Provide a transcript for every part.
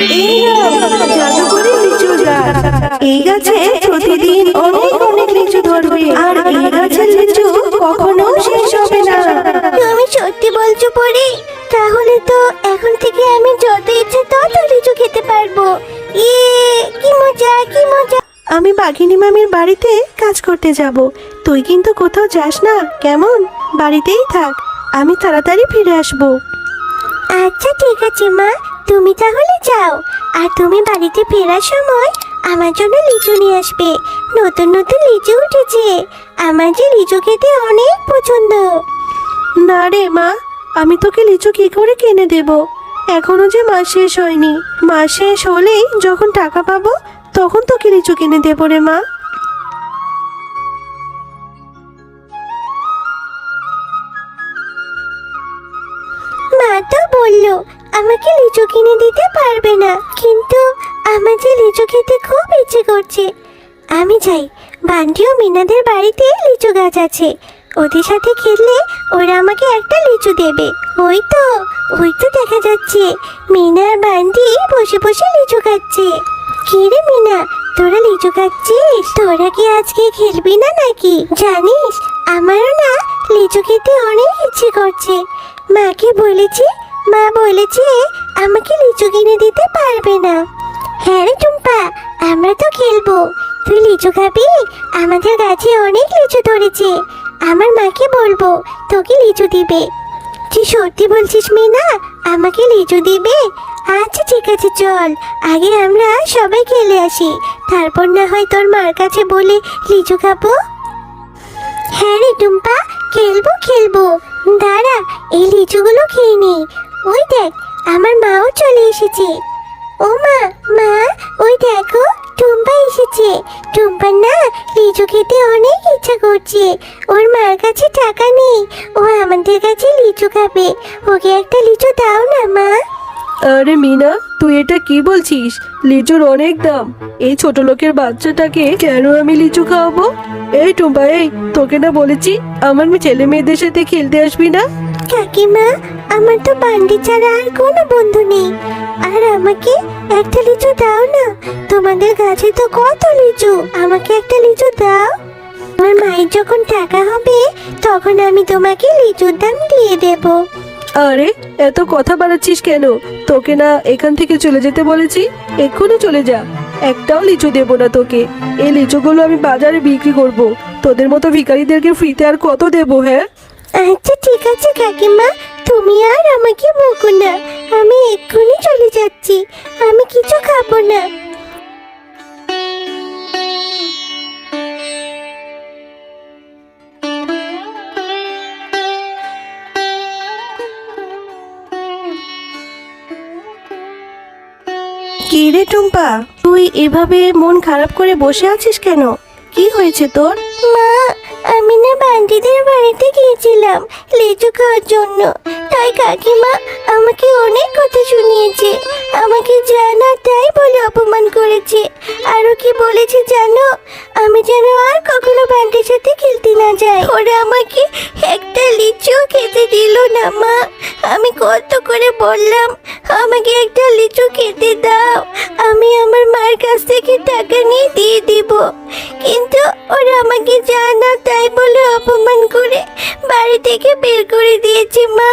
এই জাদুকরি লিচু গাছ। এই গাছে প্রতিদিন অনেক অনেক লিচু ধরবে। আর এই গাছের লিচু কখনো শেষ হবে না। তুমি সত্যি বলছো পরি তাহলে তো এখন থেকে আমি যত ইচ্ছে তত লিচু খেতে পারব। ইয়ে কি মজা কি মজা। আমি বাঘিনী মামির বাড়িতে কাজ করতে যাব। তুই কিন্তু কোথাও যাস না কেমন? বাড়িতেই থাক আমি তাড়াতাড়ি ফিরে আসব। আচ্ছা ঠিক আছে মা। তুমি তাহলে যাও আর তুমি বাড়িতে ফেরার সময় আমার জন্য লিচু নিয়ে আসবে। নতুন নতুন লিচু উঠেছে। আমার যে লিচু খেতে অনেক পছন্দ। না রে মা আমি তোকে লিচু কি করে কিনে দেব? এখনও যে মাস শেষ হয়নি। মাস শেষ হলেই যখন টাকা পাবো তখন তোকে লিচু কিনে দেবো রে মা। মা তো বলল আমাকে লিচু কিনে দিতে পারবে না। কিন্তু আমার যে লিচু খেতে খুব ইচ্ছে করছে। আমি যাই। বান্টি ও মিনাদের বাড়িতে লিচু গাছ আছে। ওদের সাথে খেললে ওরা আমাকে একটা লিচু দেবে। ওই তো ওই তো দেখা যাচ্ছে। মিনা আর বান্টি বসে বসে লিচু খাচ্ছে। কি রে মিনা, তোরা লিচু খাচ্ছিস? তোরা কি আজকে খেলবি না নাকি? জানিস, আমারও না লিচু খেতে অনেক ইচ্ছে করছে। মাকে বলেছি মা বলেছে, আমাকে লিচু কিনে দিতে পারবে না। হ্যাঁ রে টুম্পা, আমরা তো খেলব। তুই লিচু খাবি? আমাদের গাছে অনেক লিচু ধরেছে। আমার মাকে বলব, তোকে লিচু দিবে। তুই সত্যি বলছিস মিনা, আমাকে লিচু দিবে? আচ্ছা ঠিক আছে, চল। আগে আমরা সবাই খেলে আসি। তারপর না হয় তোর মার কাছে বলে লিচু খাব। হ্যাঁ রে টুম্পা, খেলব খেলব। দাঁড়া, এই লিচুগুলো খেয়ে নি। ওই দেখ আমার মাও চলে এসেছে। ও মা মা ওই দেখো টুম্পা এসেছে। টুম্পার না লিচু খেতে অনেক ইচ্ছা করছে। ওর মার কাছে টাকা নেই। ও আমাদের কাছে লিচু খাবে। ওকে একটা লিচু দাও না মা। আরে মিনা তুই এটা কি বলছিস? লিচুর অনেক দাম। এই ছোট লোকের বাচ্চাটাকে কেন আমি লিচু খাওয়াবো? এই টুম্পা এই তোকে না বলেছি আমার ছেলে মেয়েদের সাথে খেলতে আসবি না? কাকিমা আমার তো বান্ডি ছাড়া আর কোনো বন্ধু নেই। আর আমাকে একটা লিচু দাও না? তোমাদের গাছে তো কত লিচু। আমাকে একটা লিচু দাও। আমার মায়ের যখন টাকা হবে তখন আমি তোমাকে লিচুর দাম দিয়ে দেব। আরে এত কথা বাড়াচ্ছিস কেন? তোকে না এখান থেকে চলে যেতে বলেছি? এক্ষুনি চলে যা। একটাও লিচু দেবো না তোকে। এই লিচুগুলো আমি বাজারে বিক্রি করব। তোদের মতো ভিখারিদেরকে ফ্রিতে আর কত দেবো হ্যাঁ? আচ্ছা ঠিক আছে কাকিমা। তুমি আর আমাকে বকো না। আমি এক্ষুনি চলে যাচ্ছি। আমি কিছু খাব না। কি রে টুম্পা তুই এভাবে মন খারাপ করে বসে আছিস কেন? কি হয়েছে তোর? মা আমি না বান্টিদের বাড়িতে গিয়েছিলাম লিচু খাওয়ার জন্য। তাই কাকিমা আমাকে অনেক কথা শুনিয়েছে। আমাকে জানা তাই বলে অপমান করেছে। আরও কি বলেছে জানো? আমি যেন আর কখনো বান্টির সাথে খেলতে না যাই। ওরা আমাকে একটা লিচু খেতে দিল না, মা। আমি কত করে বললাম, আমাকে একটা লিচু খেতে দাও। আমি আমার মার কাছ থেকে টাকা নিয়ে দিয়ে বাড়ি থেকে বের করে দিয়েছে মা।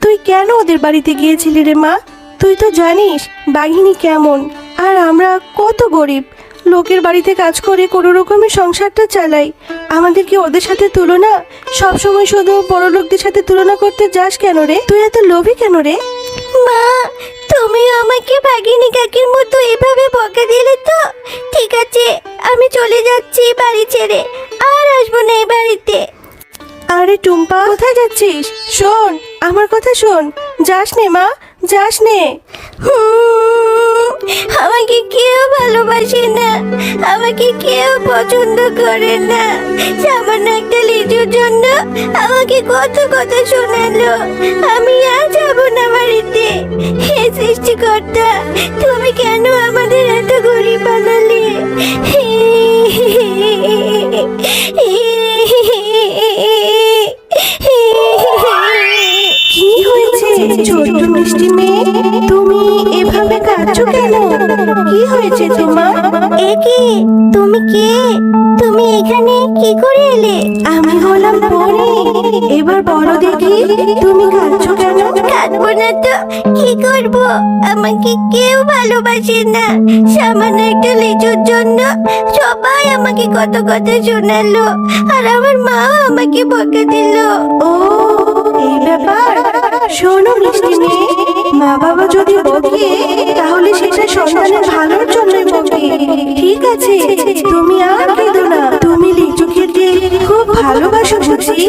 তুই কেন ওদের বাড়িতে গিয়েছিলি রে মা? তুই তো জানিস বাঘিনী কেমন। আর আমরা কত গরিব। লোকের বাড়িতে কাজ করে কোনো রকমের সংসারটা চালাই। আমাদের কি ওদের সাথে তুলনা? সব সময় শুধু বড় লোকদের সাথে তুলনা করতে যাস কেন রে? তুই এত লোভী কেন রে? মা তুমি আমাকে বাঘিনী কাকির মতো এভাবে বকা দিলে তো? ঠিক আছে আমি চলে যাচ্ছি বাড়ি ছেড়ে। আর আসব না এই বাড়িতে। আরে টুম্পা, কোথায় যাচ্ছিস? শোন, আমার কথা শোন। যাস নে, মা, যাস নে। আমাকে কেউ ভালোবাসে না। আমাকে কেউ পছন্দ করে না। সামান্য একটা লিচুর জন্য আমাকে কত কথা শোনালো। আমি আর যাব না বাড়িতে। হে সৃষ্টিকর্তা মেয়ে তুমি এভাবে কাঁদছো কেন? কি হয়েছে তোমার? এ কি? তুমি কে? তুমি এখানে কি করে এলে? আমি হলাম পরি। এবার বলো দেখি তুমি কাঁদছো কেন? কাঁদবো না তো কি করব? আমাকে কেউ ভালোবাসে না। সামান্য একটা লিচুর জন্য সবাই আমাকে কত কথা শোনালো আর আমার মা আমাকে বকা দিল। ও এই ব্যাপার? শোনো মিষ্টি মেয়ে মা বাবা যদি বকে তাহলে সেটা সন্তানের ভালোর জন্যই বকে ঠিক আছে, তুমি আর কেঁদো না। তুমি লিচু খেতে খুব ভালোবাসো বুঝি।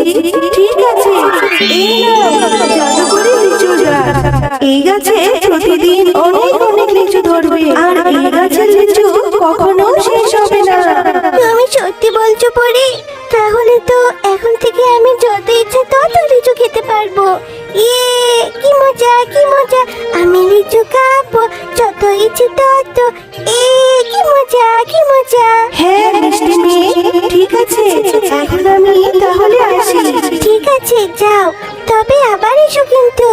ঠিক আছে, এই গাছ। প্রতিদিন অনেক অনেক লিচু ধরবে। আর এই গাছের লিচু কখনো শেষ হবে না। তুমি সত্যি বলছো পরি তাহলে তো এখন থেকে আমি যত ইচ্ছা তত লিচু খাব যত ইচ্ছে তত। এ কি মজা কি মজা। হ্যাঁ মিষ্টি মেয়ে ঠিক আছে এখন আমি তাহলে আসি। ঠিক আছে যাও। তবে আবার এসো কিন্তু।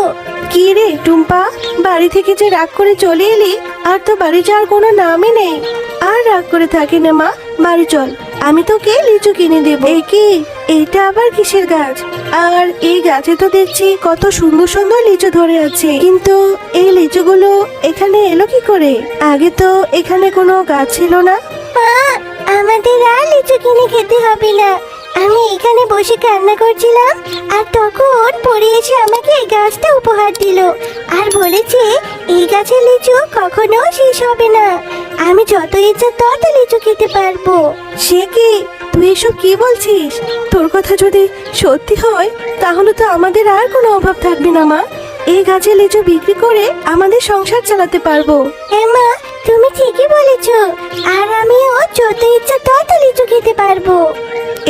কি রে টুম্পা? বাড়ি থেকে যে রাগ করে চলে এলি আর তো বাড়ি যাওয়ার কোনো নামই নেই। আর রাগ করে থাকি না মা। বাড়ি চল। আমি তোকে লিচু কিনে দেবো। এই কি? এইটা আবার কিসের গাছ? আর এই গাছে তো দেখছি কত সুন্দর সুন্দর লিচু ধরে আছে। কিন্তু এই লিচুগুলো এখানে এলো কি করে? আগে তো এখানে কোনো গাছ ছিল না। মা আমাদের আর লিচু কিনে খেতে হবে না। আমি এখানে বসে কান্না করছিলাম আর তখন পড়ে এসে আমাকে এই গাছটা উপহার দিল। আর বলেছে এই গাছের লিচু কখনো শেষ হবে না। আমি যত ইচ্ছা তত লিচু খেতে পারব। সে কি? তুই এসব কি বলছিস? তোর কথা যদি সত্যি হয় তাহলে তো আমাদের আর কোনো অভাব থাকবে না মা। এই গাছে লিচু বিক্রি করে আমাদের সংসার চালাতে পারব। হ্যাঁ মা তুমি ঠিকই বলেছ। আর আমিও যত ইচ্ছা তত লিচু খেতে পারব।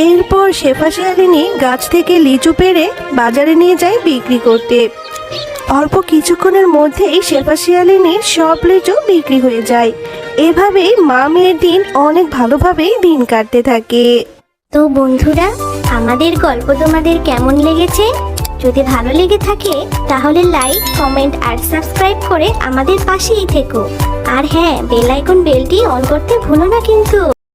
এরপর শেফা শিয়ালিনী গাছ থেকে লিচু পেড়ে বাজারে নিয়ে যায় বিক্রি করতে। অল্প কিছুক্ষণের মধ্যেই শেফা শিয়ালিনীর সব লিচু বিক্রি হয়ে যায়। এভাবেই মা মেয়ের দিন অনেক ভালোভাবেই দিন কাটতে থাকে। তো বন্ধুরা, আমাদের গল্প তোমাদের কেমন লেগেছে? যদি ভালো লেগে থাকে, তাহলে লাইক কমেন্ট আর সাবস্ক্রাইব করে আমাদের পাশেই থেকো। আর হ্যাঁ বেল আইকন বেলটি অন করতে ভুলো না কিন্তু।